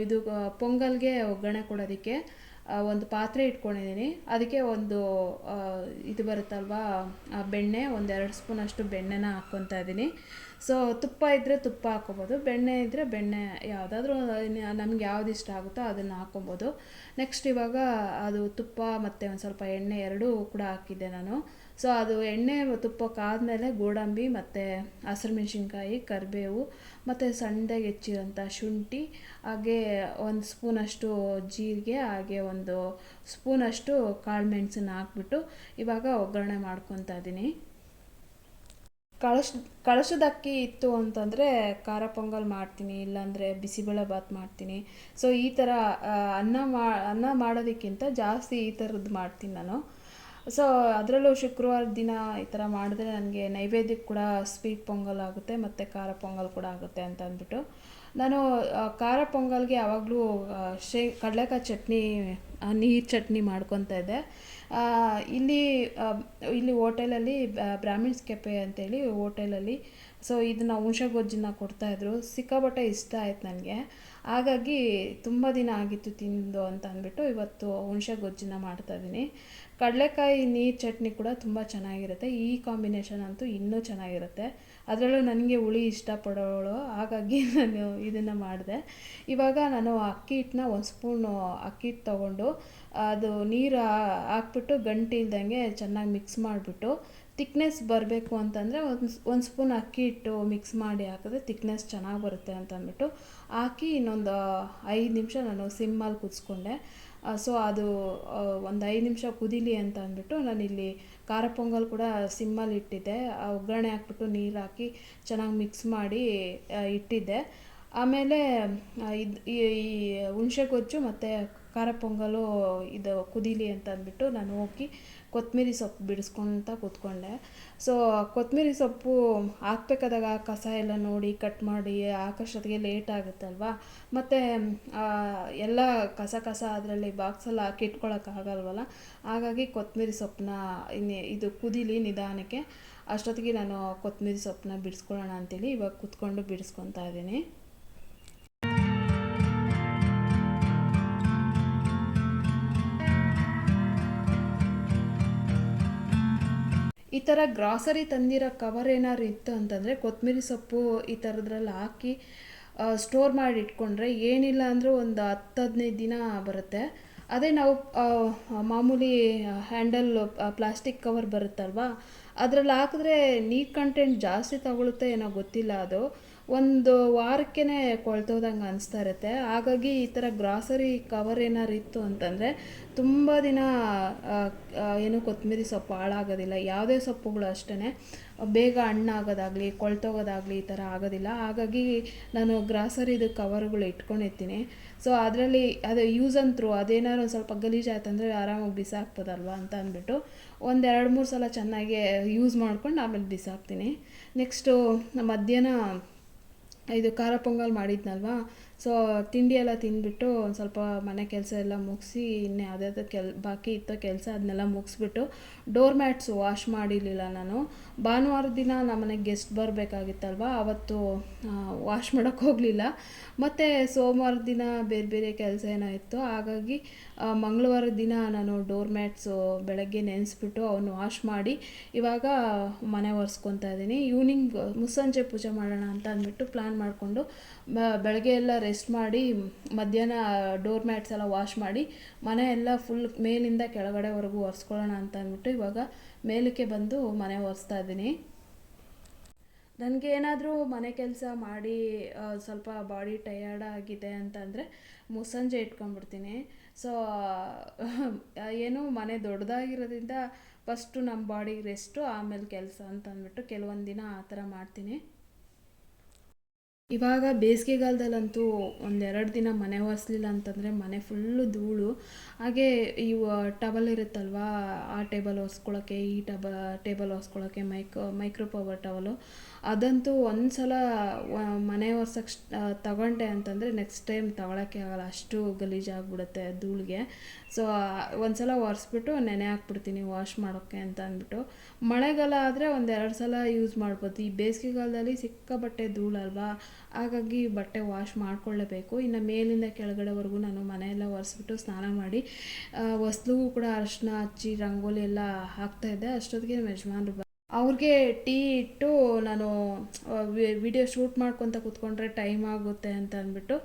ಇದು ಪೊಂಗಲ್ಗೆ ಒಗ್ಗರಣೆ ಕೊಡೋದಕ್ಕೆ ಒಂದು ಪಾತ್ರೆ ಇಟ್ಕೊಂಡಿದ್ದೀನಿ. ಅದಕ್ಕೆ ಒಂದು ಇದು ಬರುತ್ತಲ್ವಾ ಬೆಣ್ಣೆ, ಒಂದೆರಡು ಸ್ಪೂನಷ್ಟು ಬೆಣ್ಣೆನ ಹಾಕ್ಕೊತಾ ಇದ್ದೀನಿ. ಸೊ ತುಪ್ಪ ಇದ್ದರೆ ತುಪ್ಪ ಹಾಕ್ಕೊಬೋದು, ಬೆಣ್ಣೆ ಇದ್ದರೆ ಬೆಣ್ಣೆ, ಯಾವುದಾದ್ರೂ ನಮ್ಗೆ ಯಾವ್ದು ಇಷ್ಟ ಆಗುತ್ತೋ ಅದನ್ನು ಹಾಕ್ಕೊಬೋದು. ನೆಕ್ಸ್ಟ್ ಇವಾಗ ಅದು ತುಪ್ಪ ಮತ್ತು ಒಂದು ಸ್ವಲ್ಪ ಎಣ್ಣೆ ಎರಡೂ ಕೂಡ ಹಾಕಿದ್ದೆ ನಾನು. ಸೊ ಅದು ಎಣ್ಣೆ ತುಪ್ಪಕ್ಕಾದಮೇಲೆ ಗೋಡಂಬಿ ಮತ್ತು ಹಸಿರು ಮೆಣಸಿನ್ಕಾಯಿ, ಕರಿಬೇವು ಮತ್ತು ಸಣ್ಣದಾಗಿ ಹೆಚ್ಚಿರೋಂಥ ಶುಂಠಿ, ಹಾಗೆ ಒಂದು ಸ್ಪೂನಷ್ಟು ಜೀರಿಗೆ, ಹಾಗೆ ಒಂದು ಸ್ಪೂನಷ್ಟು ಕಾಳು ಮೆಣಸನ್ನ ಹಾಕ್ಬಿಟ್ಟು ಇವಾಗ ಒಗ್ಗರಣೆ ಮಾಡ್ಕೊತಾ ಇದ್ದೀನಿ ಕಳಶ ಕಳಶದ ಅಕ್ಕಿ ಇತ್ತು ಅಂತಂದರೆ ಖಾರ ಪೊಂಗಲ್ ಮಾಡ್ತೀನಿ, ಇಲ್ಲಾಂದರೆ ಬಿಸಿಬೇಳೆ ಬಾತ್ ಮಾಡ್ತೀನಿ. ಸೊ ಈ ಥರ ಅನ್ನ ಮಾ, ಅನ್ನ ಮಾಡೋದಕ್ಕಿಂತ ಜಾಸ್ತಿ ಈ ಥರದ್ದು ಮಾಡ್ತೀನಿ ನಾನು. ಸೊ ಅದರಲ್ಲೂ ಶುಕ್ರವಾರ ದಿನ ಈ ಥರ ಮಾಡಿದ್ರೆ ನನಗೆ ನೈವೇದ್ಯಕ್ಕೆ ಕೂಡ ಸ್ವೀಟ್ ಪೊಂಗಲ್ ಆಗುತ್ತೆ, ಮತ್ತು ಖಾರ ಪೊಂಗಲ್ ಕೂಡ ಆಗುತ್ತೆ ಅಂತ ಅಂದ್ಬಿಟ್ಟು ನಾನು ಖಾರ ಪೊಂಗಲ್ಗೆ ಯಾವಾಗಲೂ ಶೇ, ಕಡಲೆಕಾಯಿ ಚಟ್ನಿ ನೀರು ಚಟ್ನಿ ಮಾಡ್ಕೊತಾ ಇದ್ದೆ. ಇಲ್ಲಿ ಇಲ್ಲಿ ಹೋಟೆಲಲ್ಲಿ ಬ್ರಾಹ್ಮಿಣ್ಸ್ ಕೆಫೆ ಅಂತೇಳಿ ಹೋಟೆಲಲ್ಲಿ. ಸೊ ಇದನ್ನು ಹುಣಸೆ ಗೊಜ್ಜಿನ ಕೊಡ್ತಾಯಿದ್ರು ಸಿಕ್ಕಾಪಟ್ಟೆ ಇಷ್ಟ ಆಯ್ತು ನನಗೆ. ಹಾಗಾಗಿ ತುಂಬ ದಿನ ಆಗಿತ್ತು ತಿಂದು ಅಂತ ಅಂದ್ಬಿಟ್ಟು ಇವತ್ತು ಹುಣಸೆ ಗೊಜ್ಜಿನ ಮಾಡ್ತಾಯಿದ್ದೀನಿ ಕಡಲೆಕಾಯಿ, ನೀರು ಚಟ್ನಿ ಕೂಡ ತುಂಬ ಚೆನ್ನಾಗಿರುತ್ತೆ. ಈ ಕಾಂಬಿನೇಷನ್ ಅಂತೂ ಇನ್ನೂ ಚೆನ್ನಾಗಿರುತ್ತೆ. ಅದರಲ್ಲೂ ನನಗೆ ಹುಳಿ ಇಷ್ಟಪಡೋಳು, ಹಾಗಾಗಿ ನಾನು ಇದನ್ನು ಮಾಡಿದೆ. ಇವಾಗ ನಾನು ಅಕ್ಕಿ ಹಿಟ್ಟನ್ನ ಒಂದು ಸ್ಪೂನು ಅಕ್ಕಿ ಹಿಟ್ಟು ತೊಗೊಂಡು, ಅದು ನೀರು ಹಾಕ್ಬಿಟ್ಟು ಗಂಟು ಇಲ್ದಂಗೆ ಚೆನ್ನಾಗಿ ಮಿಕ್ಸ್ ಮಾಡಿಬಿಟ್ಟು ತಿಕ್ನೆಸ್ ಬರಬೇಕು ಅಂತಂದರೆ ಒಂದು ಒಂದು ಸ್ಪೂನ್ ಅಕ್ಕಿ ಹಿಟ್ಟು ಮಿಕ್ಸ್ ಮಾಡಿ ಹಾಕಿದ್ರೆ ತಿಕ್ನೆಸ್ ಚೆನ್ನಾಗಿ ಬರುತ್ತೆ ಅಂತ ಅಂದ್ಬಿಟ್ಟು ಹಾಕಿ ಇನ್ನೊಂದು ಐದು ನಿಮಿಷ ನಾನು ಸಿಮ್ಮಲ್ಲಿ ಕುದಿಸ್ಕೊಂಡೆ. ಸೊ ಅದು ಒಂದು ಐದು ನಿಮಿಷ ಕುದೀಲಿ ಅಂತ ಅಂದ್ಬಿಟ್ಟು ನಾನಿಲ್ಲಿ ಖಾರ ಪೊಂಗಲ್ ಕೂಡ ಸಿಮ್ಮಲ್ಲಿ ಇಟ್ಟಿದ್ದೆ. ಒಗ್ಗರಣೆ ಹಾಕ್ಬಿಟ್ಟು ನೀರು ಹಾಕಿ ಚೆನ್ನಾಗಿ ಮಿಕ್ಸ್ ಮಾಡಿ ಇಟ್ಟಿದ್ದೆ. ಆಮೇಲೆ ಇದು ಈ ಹುಣಸೆ ಗೊಜ್ಜು ಮತ್ತು ಖಾರ ಪೊಂಗಲು ಇದು ಕುದೀಲಿ ಅಂತ ಅಂದ್ಬಿಟ್ಟು ನಾನು ಹೋಗಿ ಕೊತ್ತಂಬರಿ ಸೊಪ್ಪು ಬಿಡಿಸ್ಕೊಂತ ಕೂತ್ಕೊಂಡೆ. ಸೊ ಕೊತ್ತಂಬರಿ ಸೊಪ್ಪು ಹಾಕ್ಬೇಕಾದಾಗ ಕಸ ಎಲ್ಲ ನೋಡಿ ಕಟ್ ಮಾಡಿ ಹಾಕೋಷ್ಟೊತ್ತಿಗೆ ಲೇಟ್ ಆಗುತ್ತಲ್ವಾ? ಮತ್ತು ಎಲ್ಲ ಕಸ ಕಸ ಅದರಲ್ಲಿ ಬಾಕ್ಸಲ್ಲಿ ಹಾಕಿ ಇಟ್ಕೊಳ್ಳೋಕ್ಕಾಗಲ್ವಲ್ಲ ಹಾಗಾಗಿ ಕೊತ್ತಂಬರಿ ಸೊಪ್ಪನ್ನ ಇನ್ನು ಇದು ಕುದೀಲಿ ನಿಧಾನಕ್ಕೆ. ಅಷ್ಟೊತ್ತಿಗೆ ನಾನು ಕೊತ್ತಂಬರಿ ಸೊಪ್ಪನ್ನ ಬಿಡಿಸ್ಕೊಳ್ಳೋಣ ಅಂತೇಳಿ ಇವಾಗ ಕೂತ್ಕೊಂಡು ಬಿಡಿಸ್ಕೊತಾ ಇದ್ದೀನಿ. ಈ ಥರ ಗ್ರಾಸರಿ ತಂದಿರೋ ಕವರ್ ಏನಾದ್ರು ಇತ್ತು ಅಂತಂದರೆ ಕೊತ್ತಂಬರಿ ಸೊಪ್ಪು ಈ ಥರದ್ರಲ್ಲಿ ಹಾಕಿ ಸ್ಟೋರ್ ಮಾಡಿ ಇಟ್ಕೊಂಡ್ರೆ ಏನಿಲ್ಲ ಅಂದರೂ ಒಂದು ಹತ್ತು ಹದಿನೈದು ದಿನ ಬರುತ್ತೆ. ಅದೇ ನಾವು ಮಾಮೂಲಿ ಹ್ಯಾಂಡಲ್ ಪ್ಲಾಸ್ಟಿಕ್ ಕವರ್ ಬರುತ್ತಲ್ವಾ? ಅದ್ರಲ್ಲಿ ಹಾಕಿದ್ರೆ ನೀರು ಕಂಟೆಂಟ್ ಜಾಸ್ತಿ ತಗೊಳುತ್ತೆ ಏನೋ ಗೊತ್ತಿಲ್ಲ ಅದು. ಒಂದು ವಾರಕ್ಕೇ ಕೊಳ್ತೋದಂಗೆ ಅನಿಸ್ತಾ ಇರುತ್ತೆ. ಹಾಗಾಗಿ ಈ ಥರ ಗ್ರಾಸರಿ ಕವರ್ ಏನಾರು ಇತ್ತು ಅಂತಂದರೆ ತುಂಬ ದಿನ ಏನು ಕೊತ್ತಂಬರಿ ಸೊಪ್ಪು ಹಾಳಾಗೋದಿಲ್ಲ. ಯಾವುದೇ ಸೊಪ್ಪುಗಳು ಅಷ್ಟೇ ಬೇಗ ಹಣ್ಣಾಗೋದಾಗಲಿ, ಕೊಳ್ತೋಗೋದಾಗಲಿ ಈ ಥರ ಆಗೋದಿಲ್ಲ. ಹಾಗಾಗಿ ನಾನು ಗ್ರಾಸರಿದು ಕವರ್ಗಳು ಇಟ್ಕೊಂಡಿರ್ತೀನಿ. ಸೊ, ಅದರಲ್ಲಿ ಅದು ಯೂಸ್ ಅಂತರೂ ಅದೇನಾದ್ರು ಒಂದು ಸ್ವಲ್ಪ ಗಲೀಜಾಯ್ತಂದರೆ ಆರಾಮಾಗಿ ಬಿಸಾಕ್ಬೋದಲ್ವ ಅಂತ ಅಂದ್ಬಿಟ್ಟು ಒಂದೆರಡು ಮೂರು ಸಲ ಚೆನ್ನಾಗಿ ಯೂಸ್ ಮಾಡ್ಕೊಂಡು ಆಮೇಲೆ ಬಿಸಾಕ್ತೀನಿ. ನೆಕ್ಸ್ಟು ಮಧ್ಯಾಹ್ನ ಇದು ಖಾರ ಪೊಂಗಲ್ ಮಾಡಿದ್ನಲ್ವಾ? ಸೊ ತಿಂಡಿ ಎಲ್ಲ ತಿಂದ್ಬಿಟ್ಟು ಒಂದು ಸ್ವಲ್ಪ ಮನೆ ಕೆಲಸ ಎಲ್ಲ ಮುಗಿಸಿ, ಇನ್ನು ಯಾವುದ್ಯಾವ್ದು ಕೆಲ್, ಬಾಕಿ ಇತ್ತು ಕೆಲಸ ಅದನ್ನೆಲ್ಲ ಮುಗಿಸ್ಬಿಟ್ಟು ಡೋರ್ ಮ್ಯಾಟ್ಸು ವಾಶ್ ಮಾಡಿರಲಿಲ್ಲ ನಾನು. ಭಾನುವಾರ ದಿನ ನಮ್ಮನೆಗೆ ಗೆಸ್ಟ್ ಬರಬೇಕಾಗಿತ್ತಲ್ವ, ಅವತ್ತು ವಾಶ್ ಮಾಡೋಕ್ಕೆ ಹೋಗಲಿಲ್ಲ. ಮತ್ತು ಸೋಮವಾರ ದಿನ ಬೇರೆ ಬೇರೆ ಕೆಲಸ ಏನೋ ಇತ್ತು. ಹಾಗಾಗಿ ಮಂಗಳವಾರ ದಿನ ನಾನು ಡೋರ್ ಮ್ಯಾಟ್ಸು ಬೆಳಗ್ಗೆ ನೆನೆಸ್ಬಿಟ್ಟು ಅವನು ವಾಶ್ ಮಾಡಿ ಇವಾಗ ಮನೆ ಒರೆಸ್ಕೊತಾ ಇದ್ದೀನಿ. ಈವ್ನಿಂಗ್ ಮುಸ್ಸಂಜೆ ಪೂಜೆ ಮಾಡೋಣ ಅಂತ ಅಂದ್ಬಿಟ್ಟು ಪ್ಲ್ಯಾನ್ ಮಾಡಿಕೊಂಡು ಬೆಳಗ್ಗೆ ಎಲ್ಲ ರೆಸ್ಟ್ ಮಾಡಿ, ಮಧ್ಯಾಹ್ನ ಡೋರ್ ಮ್ಯಾಟ್ಸ್ ಎಲ್ಲ ವಾಶ್ ಮಾಡಿ, ಮನೆ ಎಲ್ಲ ಫುಲ್ ಮೇಲಿಂದ ಕೆಳಗಡೆವರೆಗೂ ಒರೆಸ್ಕೊಳ್ಳೋಣ ಅಂತ ಅಂದ್ಬಿಟ್ಟು ಇವಾಗ ಮೇಲಕ್ಕೆ ಬಂದು ಮನೆ ಒರೆಸ್ತಾ ಇದ್ದೀನಿ. ನನಗೆ ಏನಾದರೂ ಮನೆ ಕೆಲಸ ಮಾಡಿ ಸ್ವಲ್ಪ ಬಾಡಿ ಟಯರ್ಡ್ ಆಗಿದೆ ಅಂತಂದರೆ ಮುಸ್ಸಂಜೆ ಇಟ್ಕೊಂಡ್ಬಿಡ್ತೀನಿ. ಸೊ ಏನು ಮನೆ ದೊಡ್ಡದಾಗಿರೋದ್ರಿಂದ ಫಸ್ಟು ನಮ್ಮ ಬಾಡಿಗೆ ರೆಸ್ಟು ಆಮೇಲೆ ಕೆಲಸ ಅಂತ ಅಂದ್ಬಿಟ್ಟು ಕೆಲವೊಂದು ದಿನ ಆ ಥರ ಮಾಡ್ತೀನಿ. ಇವಾಗ ಬೇಸಿಗೆಗಾಲದಲ್ಲಂತೂ ಒಂದೆರಡು ದಿನ ಮನೆ ಒರೆಸ್ಲಿಲ್ಲ ಅಂತಂದರೆ ಮನೆ ಫುಲ್ಲು ಧೂಳು. ಹಾಗೆ ಇವು ಟವಲ್ ಇರುತ್ತಲ್ವಾ, ಆ ಟೇಬಲ್ ಒರೆಸ್ಕೊಳ್ಳೋಕ್ಕೆ ಈ ಟಬ, ಟೇಬಲ್ ಒರೆಸ್ಕೊಳ್ಳೋಕ್ಕೆ ಮೈಕ್ ಮೈಕ್ರೋ ಪವರ್ ಟವಲು. ಅದಂತೂ ಒಂದು ಸಲ ಮನೆ ಒರ್ಸಕ್ಕೆ ತಗೊಂಡೆ ಅಂತಂದರೆ ನೆಕ್ಸ್ಟ್ ಟೈಮ್ ತಗೊಳಕ್ಕೆ ಆಗಲ್ಲ. ಅಷ್ಟು ಗಲೀಜಾಗ್ಬಿಡುತ್ತೆ ಧೂಳಿಗೆ. ಸೊ ಒಂದು ಸಲ ಒರೆಸ್ಬಿಟ್ಟು ನೆನೆ ಹಾಕ್ಬಿಡ್ತೀನಿ ವಾಶ್ ಮಾಡೋಕ್ಕೆ ಅಂತ ಅಂದ್ಬಿಟ್ಟು. ಮಳೆಗಾಲ ಆದರೆ ಒಂದೆರಡು ಸಲ ಯೂಸ್ ಮಾಡ್ಬೋದು. ಈ ಬೇಸಿಗೆಗಾಲದಲ್ಲಿ ಸಿಕ್ಕಾಬಟ್ಟೆ ಧೂಳಲ್ವಾ? ಹಾಗಾಗಿ ಬಟ್ಟೆ ವಾಶ್ ಮಾಡ್ಕೊಳ್ಳೇಬೇಕು. ಇನ್ನು ಮೇಲಿಂದ ಕೆಳಗಡೆವರೆಗೂ ನಾನು ಮನೆಯೆಲ್ಲ ಒರೆಸ್ಬಿಟ್ಟು ಸ್ನಾನ ಮಾಡಿ ಹೊಸ್ಲಿಗೂ ಕೂಡ ಅರಿಶಿನ ಹಚ್ಚಿ ರಂಗೋಲಿ ಎಲ್ಲ ಹಾಕ್ತಾಯಿದ್ದೆ ಅಷ್ಟೊತ್ತಿಗೆ ನಮ್ಮ ಯಜಮಾನ್ರು ಅವ್ರಿಗೆ ಟೀ ಇಟ್ಟು ನಾನು ವಿಡಿಯೋ ಶೂಟ್ ಮಾಡ್ಕೊತ ಕೂತ್ಕೊಂಡ್ರೆ ಟೈಮ್ ಆಗುತ್ತೆ ಅಂತ ಅಂದ್ಬಿಟ್ಟು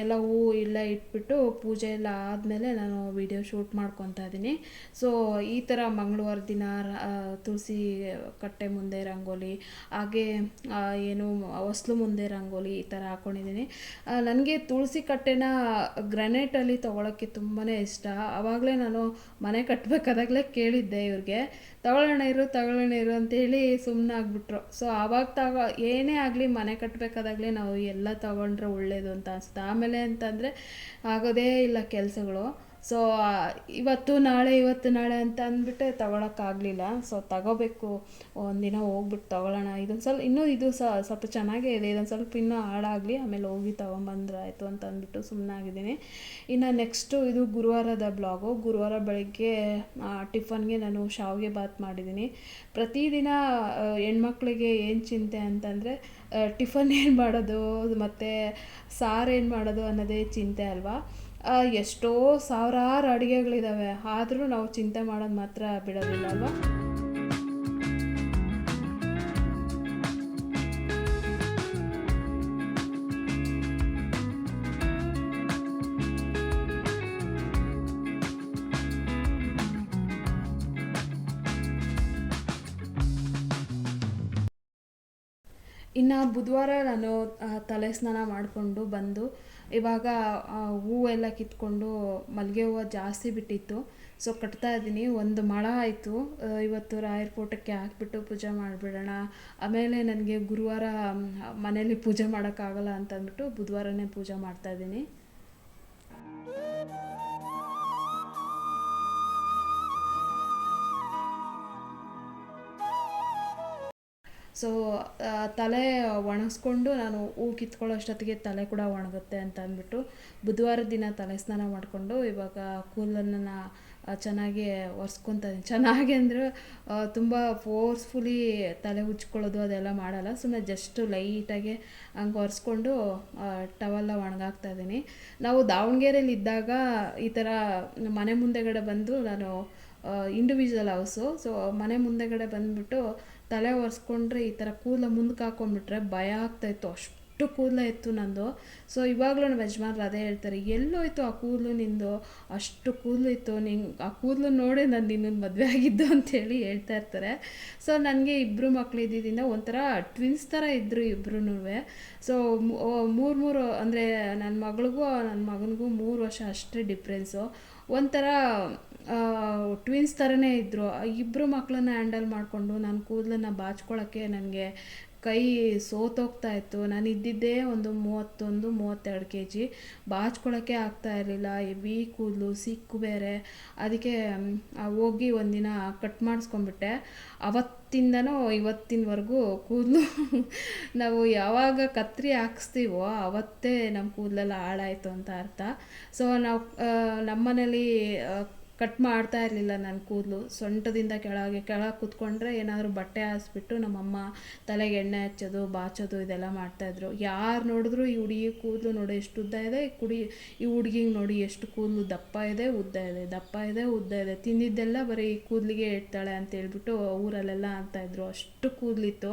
ಎಲ್ಲ ಹೂವು ಎಲ್ಲ ಇಟ್ಬಿಟ್ಟು ಪೂಜೆ ಎಲ್ಲ ಆದಮೇಲೆ ನಾನು ವಿಡಿಯೋ ಶೂಟ್ ಮಾಡ್ಕೊತಾ ಇದ್ದೀನಿ. ಸೊ ಈ ಥರ ಮಂಗಳವಾರ ದಿನ ತುಳಸಿ ಕಟ್ಟೆ ಮುಂದೆ ರಂಗೋಲಿ, ಹಾಗೆ ಏನು ಹೊಸ್ಲು ಮುಂದೆ ರಂಗೋಲಿ ಈ ಥರ ಹಾಕ್ಕೊಂಡಿದ್ದೀನಿ ನನಗೆ ತುಳಸಿ ಕಟ್ಟೆನ ಗ್ರನೇಟಲ್ಲಿ ತೊಗೊಳಕ್ಕೆ ತುಂಬಾ ಇಷ್ಟ. ಆವಾಗಲೇ ನಾನು ಮನೆ ಕಟ್ಟಬೇಕಾದಾಗಲೇ ಕೇಳಿದ್ದೆ ಇವ್ರಿಗೆ. ತಗೊಳ್ಳೋಣ ಇರು ತಗೊಳ್ಳೋಣ ಇರು ಅಂತೇಳಿ ಸುಮ್ಮನೆ ಆಗ್ಬಿಟ್ರು. ಸೊ ಆವಾಗ ತಗೋ, ಏನೇ ಆಗಲಿ ಮನೆ ಕಟ್ಟಬೇಕಾದಾಗಲೇ ನಾವು ಎಲ್ಲ ತಗೊಂಡ್ರೆ ಒಳ್ಳೇದು. ಅಂತ ಅನಿಸುತ್ತೆ. ಆಮೇಲೆ ಅಂತಂದರೆ ಆಗೋದೇ ಇಲ್ಲ ಕೆಲಸಗಳು. ಸೊ ಇವತ್ತು ನಾಳೆ ಇವತ್ತು ನಾಳೆ ಅಂತ ಅಂದ್ಬಿಟ್ಟು ತಗೊಳಕ್ಕಾಗಲಿಲ್ಲ. ಸೊ ತಗೋಬೇಕು. ಒಂದಿನ ಹೋಗ್ಬಿಟ್ಟು ತಗೊಳ್ಳೋಣ. ಇದೊಂದು ಸ್ವಲ್ಪ, ಇನ್ನೂ ಇದು ಸ್ವಲ್ಪ ಚೆನ್ನಾಗೇ ಇದೆ. ಇದೊಂದು ಸ್ವಲ್ಪ ಇನ್ನೂ ಹಾಳಾಗಲಿ. ಆಮೇಲೆ ಹೋಗಿ ತೊಗೊಂಬಂದ್ರೆ ಆಯಿತು ಅಂತ ಅಂದ್ಬಿಟ್ಟು ಸುಮ್ಮನಾಗಿದ್ದೀನಿ ಇನ್ನು ನೆಕ್ಸ್ಟು ಇದು ಗುರುವಾರದ ಬ್ಲಾಗು ಗುರುವಾರ ಬೆಳಗ್ಗೆ ಟಿಫನ್ಗೆ ನಾನು ಶಾವಿಗೆ ಬಾತ್ ಮಾಡಿದ್ದೀನಿ. ಪ್ರತಿದಿನ ಹೆಣ್ಮಕ್ಳಿಗೆ ಏನು ಚಿಂತೆ ಅಂತಂದರೆ ಟಿಫನ್ ಏನು ಮಾಡೋದು, ಮತ್ತು ಸಾರು ಏನು ಮಾಡೋದು ಅನ್ನೋದೇ ಚಿಂತೆ ಅಲ್ವಾ? ಎಷ್ಟೋ ಸಾವಿರಾರು ಅಡುಗೆಗಳಿದ್ದಾವೆ ಆದರೂ ನಾವು ಚಿಂತೆ ಮಾಡೋದು ಮಾತ್ರ ಬಿಡೋದಿಲ್ಲ, ಅಲ್ವಾ? ಇನ್ನು ಬುಧವಾರ ನಾನು ತಲೆ ಸ್ನಾನ ಮಾಡಿಕೊಂಡು ಬಂದು ಇವಾಗ ಹೂವೆಲ್ಲ ಕಿತ್ಕೊಂಡು ಮಲ್ಲಿಗೆ ಹೂವು ಜಾಸ್ತಿ ಬಿಟ್ಟಿತ್ತು. ಸೊ ಕಟ್ತಾ ಇದ್ದೀನಿ. ಒಂದು ಮೊಳ ಆಯಿತು. ಇವತ್ತು ರಾಯರ ಫೋಟೋಕ್ಕೆ ಹಾಕ್ಬಿಟ್ಟು ಪೂಜೆ ಮಾಡಿಬಿಡೋಣ. ಆಮೇಲೆ ನನಗೆ ಗುರುವಾರ ಮನೇಲಿ ಪೂಜೆ ಮಾಡೋಕ್ಕಾಗಲ್ಲ ಅಂತಂದ್ಬಿಟ್ಟು ಬುಧವಾರನೇ ಪೂಜೆ ಮಾಡ್ತಾ ಸೊ ತಲೆ ಒಣಗಿಸ್ಕೊಂಡು ನಾನು ಹೂ ಕಿತ್ಕೊಳ್ಳೋ ಅಷ್ಟೊತ್ತಿಗೆ ತಲೆ ಕೂಡ ಒಣಗುತ್ತೆ ಅಂತ ಅಂದ್ಬಿಟ್ಟು ಬುಧವಾರ ದಿನ ತಲೆ ಸ್ನಾನ ಮಾಡಿಕೊಂಡು ಇವಾಗ ಕೂದಲನ್ನು ಚೆನ್ನಾಗಿ ಒರೆಸ್ಕೊತ ಚೆನ್ನಾಗಿ ಅಂದರೆ ತುಂಬ ಫೋರ್ಸ್ಫುಲಿ ತಲೆ ಉಚ್ಕೊಳ್ಳೋದು ಅದೆಲ್ಲ ಮಾಡಲ್ಲ. ಸುಮ್ಮನೆ ಜಸ್ಟ್ ಲೈಟಾಗಿ ಹಂಗೆ ಒರೆಸ್ಕೊಂಡು ಟವಲ್ಲ ಒಣಗಾಕ್ತಾ ಇದ್ದೀನಿ. ನಾವು ದಾವಣಗೆರೆಯಲ್ಲಿ ಇದ್ದಾಗ ಈ ಥರ ಮನೆ ಮುಂದೆಗಡೆ ಬಂದು ನಾನು ಇಂಡಿವಿಜುವಲ್ ಹೌಸು ಸೊ ಮನೆ ಮುಂದೆಗಡೆ ಬಂದುಬಿಟ್ಟು ತಲೆ ಒರೆಸ್ಕೊಂಡ್ರೆ ಈ ಥರ ಕೂದಲ ಮುಂದಕ್ಕೆ ಹಾಕೊಂಡ್ಬಿಟ್ರೆ ಭಯ ಆಗ್ತಾಯಿತ್ತು ಅಷ್ಟು ಕೂದಲ ಇತ್ತು ನಂದು. ಸೊ ಇವಾಗಲೂ ನಮ್ಮ ಯಜಮಾನ್ರು ಅದೇ ಹೇಳ್ತಾರೆ, ಎಲ್ಲೋಯ್ತು ಆ ಕೂದಲು ನಿಂದು? ಅಷ್ಟು ಕೂದಲು ಇತ್ತು. ನಿಂಗೆ, ಆ ಕೂದಲು ನೋಡೇ ನಾನು ನಿನ್ನನ್ನು ಮದುವೆ ಆಗಿದ್ದು ಅಂತೇಳಿ ಹೇಳ್ತಾ ಇರ್ತಾರೆ. ಸೊ ನನಗೆ ಇಬ್ಬರು ಮಕ್ಕಳು ಇದ್ದಿದ್ದರಿಂದ ಒಂಥರ ಟ್ವಿನ್ಸ್ ಥರ ಇದ್ದರು ಇಬ್ಬರೂ ಸೊ ಮೂರು ಮೂರು, ಅಂದರೆ ನನ್ನ ಮಗಳಿಗೂ ನನ್ನ ಮಗನಿಗೂ ಮೂರು ವರ್ಷ ಅಷ್ಟೇ ಡಿಫ್ರೆನ್ಸು ಒಂಥರ ಟ್ವಿನ್ಸ್ ಥರನೇ ಇದ್ದರು ಇಬ್ಬರು ಮಕ್ಕಳನ್ನ ಹ್ಯಾಂಡಲ್ ಮಾಡಿಕೊಂಡು ನಾನು ಕೂದಲನ್ನ ಬಾಚ್ಕೊಳ್ಳೋಕ್ಕೆ ನನಗೆ ಕೈ ಸೋತೋಗ್ತಾ ಇತ್ತು. ನಾನು ಇದ್ದಿದ್ದೇ ಒಂದು ಮೂವತ್ತೊಂದು, ಮೂವತ್ತೆರಡು ಕೆ ಜಿ ಬಾಚ್ಕೊಳ್ಳೋಕ್ಕೆ ಆಗ್ತಾ ಇರಲಿಲ್ಲ. ಎವಿ ಕೂದಲು, ಸಿಕ್ಕು ಬೇರೆ. ಅದಕ್ಕೆ ಹೋಗಿ ಒಂದಿನ ಕಟ್ ಮಾಡಿಸ್ಕೊಂಡ್ಬಿಟ್ಟೆ. ಅವತ್ತಿಂದನೂ ಇವತ್ತಿನವರೆಗೂ ಕೂದಲು ನಾವು ಯಾವಾಗ ಕತ್ರಿ ಹಾಕಿಸ್ತೀವೋ ಅವತ್ತೇ ನಮ್ಮ ಕೂದಲೆಲ್ಲ ಹಾಳಾಯಿತು ಅಂತ ಅರ್ಥ. ಸೊ ನಾವು ನಮ್ಮನೇಲಿ ಕಟ್ ಮಾಡ್ತಾ ಇರಲಿಲ್ಲ ನನ್ನ ಕೂದಲು. ಸೊಂಟದಿಂದ ಕೆಳಗೆ ಕೆಳಗೆ ಕೂತ್ಕೊಂಡ್ರೆ ಏನಾದರೂ ಬಟ್ಟೆ ಹಾಸ್ಬಿಟ್ಟು ನಮ್ಮಮ್ಮ ತಲೆಗೆ ಎಣ್ಣೆ ಹಚ್ಚೋದು, ಬಾಚೋದು ಇದೆಲ್ಲ ಮಾಡ್ತಾಯಿದ್ರು ಯಾರು ನೋಡಿದ್ರು ಈ ಹುಡುಗಿ ಕೂದಲು ನೋಡಿ ಎಷ್ಟು ಉದ್ದ ಇದೆ, ಈ ಕುಡಿ, ಈ ಹುಡುಗಿಗೆ ನೋಡಿ ಎಷ್ಟು ಕೂದಲು ದಪ್ಪ ಇದೆ, ಉದ್ದ ಇದೆ, ದಪ್ಪ ಇದೆ, ಉದ್ದ ಇದೆ. ತಿಂದಿದ್ದೆಲ್ಲ ಬರೀ ಈ ಕೂದಲಿಗೆ ಇಡ್ತಾಳೆ ಅಂತ ಹೇಳ್ಬಿಟ್ಟು ಊರಲ್ಲೆಲ್ಲ ಅಂತಾಯಿದ್ರು ಅಷ್ಟು ಕೂದಲಿತ್ತು.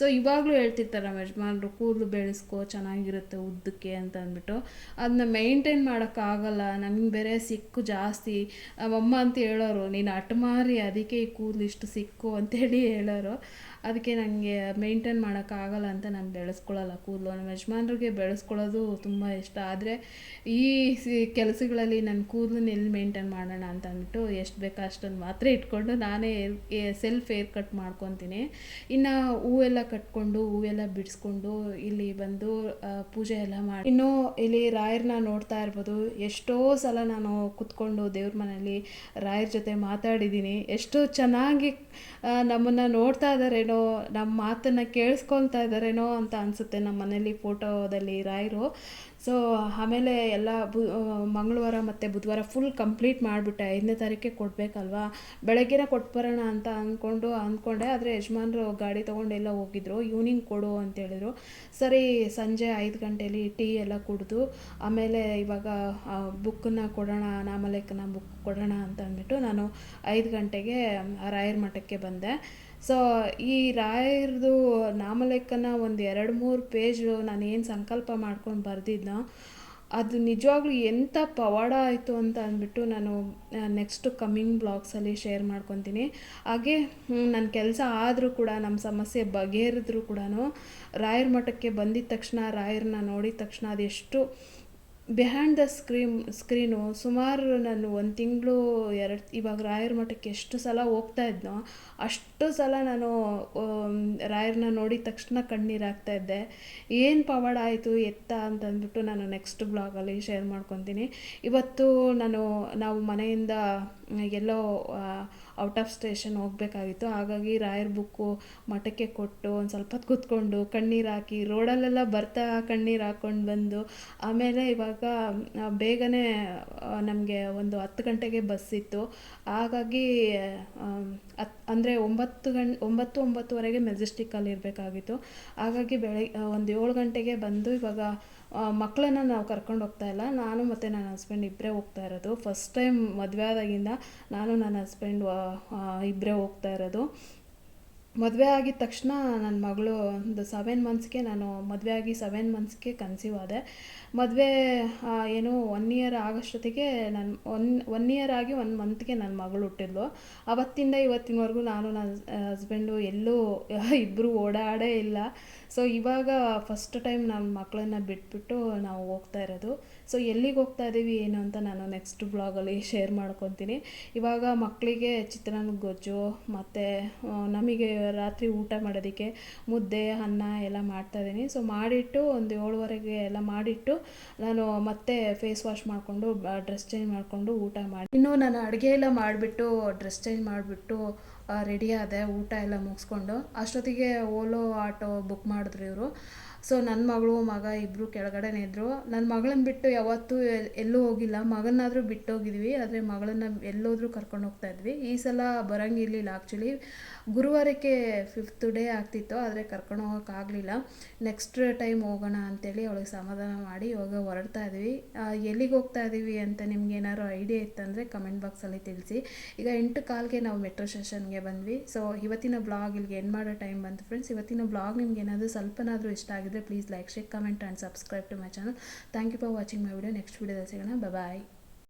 ಸೊ ಇವಾಗಲೂ ಹೇಳ್ತಿರ್ತಾರೆ ನಮ್ಮ ಯಜಮಾನರು, ಕೂದಲು ಬೆಳೆಸ್ಕೋ, ಚೆನ್ನಾಗಿರುತ್ತೆ ಉದ್ದಕ್ಕೆ ಅಂತ ಅಂದ್ಬಿಟ್ಟು. ಅದನ್ನ ಮೇಂಟೈನ್ ಮಾಡೋಕ್ಕಾಗಲ್ಲ. ನನಗೆ ಬೇರೆ ಸಿಕ್ಕು ಜಾಸ್ತಿ. ಅಮ್ಮ ಅಂತ ಹೇಳೋರು ನೀನು ಹಠಮಾರಿ ಅದಕ್ಕೆ ಈ ಕೂದಲು ಇಷ್ಟು ಸಿಕ್ಕು ಅಂತೇಳಿ ಹೇಳೋರು. ಅದಕ್ಕೆ ನನಗೆ ಮೇಂಟೈನ್ ಮಾಡೋಕ್ಕಾಗಲ್ಲ ಅಂತ ನಾನು ಬೆಳೆಸ್ಕೊಳ್ಳಲ್ಲ ಕೂದಲು. ನಮ್ಮ ಯಜಮಾನ್ರಿಗೆ ಬೆಳೆಸ್ಕೊಳ್ಳೋದು ತುಂಬ ಇಷ್ಟ. ಆದರೆ ಈ ಕೆಲಸಗಳಲ್ಲಿ ನನ್ನ ಕೂದಲನ್ನ ಎಲ್ಲಿ ಮೇಂಟೈನ್ ಮಾಡೋಣ ಅಂತ ಅಂದ್ಬಿಟ್ಟು ಎಷ್ಟು ಬೇಕೋ ಅಷ್ಟೊಂದು ಮಾತ್ರ ಇಟ್ಕೊಂಡು ನಾನೇ ಸೆಲ್ಫ್ ಏರ್ ಕಟ್ ಮಾಡ್ಕೊತೀನಿ. ಇನ್ನು ಹೂವೆಲ್ಲ ಕಟ್ಕೊಂಡು, ಹೂವೆಲ್ಲ ಬಿಡಿಸ್ಕೊಂಡು ಇಲ್ಲಿ ಬಂದು ಪೂಜೆ ಎಲ್ಲ ಮಾಡಿ. ಇನ್ನು ಇಲ್ಲಿ ರಾಯರನ್ನ ನೋಡ್ತಾ ಇರ್ಬೋದು. ಎಷ್ಟೋ ಸಲ ನಾನು ಕುತ್ಕೊಂಡು ದೇವ್ರ ಮನೆಯಲ್ಲಿ ರಾಯರ ಜೊತೆ ಮಾತಾಡಿದ್ದೀನಿ. ಎಷ್ಟು ಚೆನ್ನಾಗಿ ನಮ್ಮನ್ನು ನೋಡ್ತಾ ಇದ್ದಾರೇನೋ ನಮ್ಮ ಮಾತನ್ನು ಕೇಳಿಸ್ಕೊಳ್ತಾ ಇದ್ದಾರೇನೋ ಅಂತ ಅನಿಸುತ್ತೆ ನಮ್ಮ ಮನೇಲಿ ಫೋಟೋದಲ್ಲಿ ರಾಯರು. ಸೊ ಆಮೇಲೆ ಎಲ್ಲ ಬು ಮಂಗಳವಾರ ಮತ್ತು ಬುಧವಾರ ಫುಲ್ ಕಂಪ್ಲೀಟ್ ಮಾಡಿಬಿಟ್ಟೆ. ಐದನೇ ತಾರೀಕಿಗೆ ಕೊಡಬೇಕಲ್ವಾ? ಬೆಳಗ್ಗೆನೇ ಕೊಟ್ಬರೋಣ ಅಂತ ಅಂದ್ಕೊಂಡು ಅಂದ್ಕೊಂಡೆ ಆದರೆ ಯಜಮಾನ್ರು ಗಾಡಿ ತೊಗೊಂಡು ಎಲ್ಲ ಹೋಗಿದ್ರು. ಈವ್ನಿಂಗ್ ಕೊಡು ಅಂತ ಹೇಳಿದ್ರು. ಸರಿ, ಸಂಜೆ ಐದು ಗಂಟೆಯಲ್ಲಿ ಟೀ ಎಲ್ಲ ಕುಡಿದು, ಆಮೇಲೆ ಇವಾಗ ಬುಕ್ಕನ್ನ ಕೊಡೋಣ ನಾಮಲೇಖನ ಬುಕ್ ಕೊಡೋಣ ಅಂತ ಅಂದ್ಬಿಟ್ಟು ನಾನು ಐದು ಗಂಟೆಗೆ ರಾಯರ ಮಠಕ್ಕೆ ಬಂದೆ. ಸೊ ಈ ರಾಯರದು ನಾಮಲೇಖನ ಒಂದು ಎರಡು ಮೂರು ಪೇಜು ನಾನು ಏನು ಸಂಕಲ್ಪ ಮಾಡ್ಕೊಂಡು ಬರೆದಿದ್ನೋ, ಅದು ನಿಜವಾಗ್ಲೂ ಎಂಥ ಪವಾಡ ಆಯಿತು ಅಂತ ಅಂದ್ಬಿಟ್ಟು ನಾನು ನೆಕ್ಸ್ಟ್ ಕಮ್ಮಿಂಗ್ ಬ್ಲಾಗ್ಸಲ್ಲಿ ಶೇರ್ ಮಾಡ್ಕೊತೀನಿ. ಹಾಗೆ ನನ್ನ ಕೆಲಸ ಆದರೂ ಕೂಡ ನಮ್ಮ ಸಮಸ್ಯೆ ಬಗೆಹರಿದ್ರು ಕೂಡ ರಾಯರ ಮಠಕ್ಕೆ ಬಂದಿದ್ದ ತಕ್ಷಣ ರಾಯರನ್ನ ನೋಡಿದ ತಕ್ಷಣ ಅದೆಷ್ಟು ಬಿಹ್ಯಾಂಡ್ ದ ಸ್ಕ್ರೀನ್ ಸ್ಕ್ರೀನು ಸುಮಾರು ನಾನು ಒಂದು ತಿಂಗಳು ಎರಡು, ಇವಾಗ ರಾಯರ್ ಮಠಕ್ಕೆ ಎಷ್ಟು ಸಲ ಹೋಗ್ತಾ ಇದ್ನೋ ಅಷ್ಟು ಸಲ ನಾನು ರಾಯರ್ನ ರಾಯರನ್ನ ನೋಡಿದ ತಕ್ಷಣ ಕಣ್ಣೀರು ಇದ್ದೆ. ಏನು ಪವಾಡ ಆಯಿತು, ಎತ್ತ ಅಂತ ಅಂದ್ಬಿಟ್ಟು ನಾನು ನೆಕ್ಸ್ಟ್ ಬ್ಲಾಗಲ್ಲಿ ಶೇರ್ ಮಾಡ್ಕೊತೀನಿ. ಇವತ್ತು ನಾನು, ನಾವು ಮನೆಯಿಂದ ಎಲ್ಲೋ ಔಟ್ ಆಫ್ ಸ್ಟೇಷನ್ ಹೋಗಬೇಕಾಗಿತ್ತು. ಹಾಗಾಗಿ ರಾಯರ್ ಬುಕ್ಕು ಮಠಕ್ಕೆ ಕೊಟ್ಟು ಒಂದು ಸ್ವಲ್ಪ ಹೊತ್ತು ಕೂತ್ಕೊಂಡು ಕಣ್ಣೀರು ಹಾಕಿ ರೋಡಲ್ಲೆಲ್ಲ ಬರ್ತಾ ಕಣ್ಣೀರು ಹಾಕ್ಕೊಂಡು ಬಂದು, ಆಮೇಲೆ ಇವಾಗ ಬೇಗನೆ ನಮಗೆ ಒಂದು ಹತ್ತು ಗಂಟೆಗೆ ಬಸ್ ಇತ್ತು. ಹಾಗಾಗಿ ಹತ್, ಅಂದರೆ ಒಂಬತ್ತು ಗಂಟೆ ಒಂಬತ್ತು, ಒಂಬತ್ತುವರೆಗೆ ಮೆಜೆಸ್ಟಿಕ್ಕಲ್ಲಿ ಇರಬೇಕಾಗಿತ್ತು ಹಾಗಾಗಿ ಬೆಳಗ್ಗೆ ಒಂದು ಏಳು ಗಂಟೆಗೆ ಬಂದು ಇವಾಗ ಮಕ್ಕಳನ್ನ ನಾವು ಕರ್ಕೊಂಡು ಹೋಗ್ತಾ ಇಲ್ಲ. ನಾನು ಮತ್ತು ನನ್ನ ಹಸ್ಬೆಂಡ್ ಇಬ್ಬರೇ ಹೋಗ್ತಾ ಇರೋದು. ಫಸ್ಟ್ ಟೈಮ್ ಮದುವೆ ಆದಾಗಿಂದ ನಾನು ನನ್ನ ಹಸ್ಬೆಂಡ್ ಇಬ್ಬರೇ ಹೋಗ್ತಾ ಇರೋದು. ಮದುವೆ ಆಗಿದ ತಕ್ಷಣ ನನ್ನ ಮಗಳು ಒಂದು ಸೆವೆನ್ ಮಂತ್ಸ್ಗೆ ನಾನು ಮದುವೆ ಆಗಿ ಸೆವೆನ್ ಮಂತ್ಸ್ಗೆ ಕನ್ಸೀವ್ ಆದೆ. ಮದುವೆ ಏನು ಒನ್ ಇಯರ್ ಆಗೋಷ್ಟೊತ್ತಿಗೆ ನನ್ನ ಒನ್ ಒನ್ ಇಯರ್ ಆಗಿ ಒನ್ ಮಂತ್ಗೆ ನನ್ನ ಮಗಳು ಹುಟ್ಟಿದ್ಲು. ಅವತ್ತಿಂದ ಇವತ್ತಿನವರೆಗೂ ನಾನು ನನ್ನ ಹಸ್ಬೆಂಡು ಎಲ್ಲೂ ಇಬ್ಬರು ಓಡಾಡೇ ಇಲ್ಲ. ಸೊ ಇವಾಗ ಫಸ್ಟ್ ಟೈಮ್ ನಮ್ಮ ಮಕ್ಕಳನ್ನ ಬಿಟ್ಬಿಟ್ಟು ನಾವು ಹೋಗ್ತಾ ಇರೋದು. ಸೊ ಎಲ್ಲಿಗೆ ಹೋಗ್ತಾ ಇದ್ದೀವಿ ಏನು ಅಂತ ನಾನು ನೆಕ್ಸ್ಟ್ ಬ್ಲಾಗಲ್ಲಿ ಶೇರ್ ಮಾಡ್ಕೊತೀನಿ. ಇವಾಗ ಮಕ್ಕಳಿಗೆ ಚಿತ್ರಾನ್ನ ಗೊಜ್ಜು ಮತ್ತು ನಮಗೆ ರಾತ್ರಿ ಊಟ ಮಾಡೋದಕ್ಕೆ ಮುದ್ದೆ, ಅನ್ನ ಎಲ್ಲ ಮಾಡ್ತಾಯಿದ್ದೀನಿ ಸೊ ಮಾಡಿಟ್ಟು ಒಂದು ಏಳುವರೆಗೆ ಎಲ್ಲ ಮಾಡಿಟ್ಟು ನಾನು ಮತ್ತೆ ಫೇಸ್ ವಾಶ್ ಮಾಡಿಕೊಂಡು ಡ್ರೆಸ್ ಚೇಂಜ್ ಮಾಡಿಕೊಂಡು ಊಟ ಮಾಡಿ. ಇನ್ನು ನಾನು ಅಡುಗೆ ಎಲ್ಲ ಮಾಡಿಬಿಟ್ಟು ಡ್ರೆಸ್ ಚೇಂಜ್ ಮಾಡಿಬಿಟ್ಟು ರೆಡಿ ಆದೆ, ಊಟ ಎಲ್ಲ ಮುಗಿಸ್ಕೊಂಡು. ಅಷ್ಟೊತ್ತಿಗೆ ಓಲೋ ಆಟೋ ಬುಕ್ ಮಾಡಿದ್ರು ಇವರು. ಸೊ ನನ್ನ ಮಗಳು, ಮಗ ಇಬ್ಬರು ಕೆಳಗಡೆನೇ ಇದ್ದರು ನನ್ನ ಮಗಳನ್ನ ಬಿಟ್ಟು ಯಾವತ್ತೂ ಎಲ್ಲೂ ಹೋಗಿಲ್ಲ. ಮಗನಾದರೂ ಬಿಟ್ಟು ಹೋಗಿದ್ವಿ ಆದರೆ ಮಗಳನ್ನ ಎಲ್ಲೋದ್ರೂ ಕರ್ಕೊಂಡು ಹೋಗ್ತಾ ಇದ್ವಿ. ಈ ಸಲ ಬರೋಂಗಿರ್ಲಿಲ್ಲ ಆ್ಯಕ್ಚುಲಿ ಗುರುವಾರಕ್ಕೆ ಫಿಫ್ತ್ ಡೇ ಆಗ್ತಿತ್ತು. ಆದರೆ ಕರ್ಕೊಂಡು ಹೋಗೋಕ್ಕಾಗಲಿಲ್ಲ ನೆಕ್ಸ್ಟ್ ಟೈಮ್ ಹೋಗೋಣ ಅಂತೇಳಿ ಅವಳಿಗೆ ಸಮಾಧಾನ ಮಾಡಿ ಇವಾಗ ಹೊರಡ್ತಾ ಇದ್ವಿ. ಎಲ್ಲಿಗೆ ಹೋಗ್ತಾ ಇದ್ದೀವಿ ಅಂತ ನಿಮ್ಗೆ ಏನಾದ್ರು ಐಡಿಯಾ ಇತ್ತಂದರೆ ಕಮೆಂಟ್ ಬಾಕ್ಸಲ್ಲಿ ತಿಳಿಸಿ. ಈಗ ಎಂಟು ಕಾಲ್ಗೆ ನಾವು ಮೆಟ್ರೋ ಸ್ಟೇಷನ್ಗೆ ಬಂದ್ವಿ. ಸೊ ಇವತ್ತಿನ ಬ್ಲಾಗ್ ಇಲ್ಲಿಗೆ ಎಂಡ್ ಮಾಡೋ ಟೈಮ್ ಬಂತು ಫ್ರೆಂಡ್ಸ್ ಇವತ್ತಿನ ಬ್ಲಾಗ್ ನಿಮ್ಗೆ ಏನಾದರೂ ಸ್ವಲ್ಪನಾದರೂ ಇಷ್ಟ ಆಗಿದ್ರೆ please like share comment and subscribe to my channel thank you for watching my video next ವಿಡಿಯೋದಲ್ಲಿ ಸಿಗೋಣ. ಬಾಯ್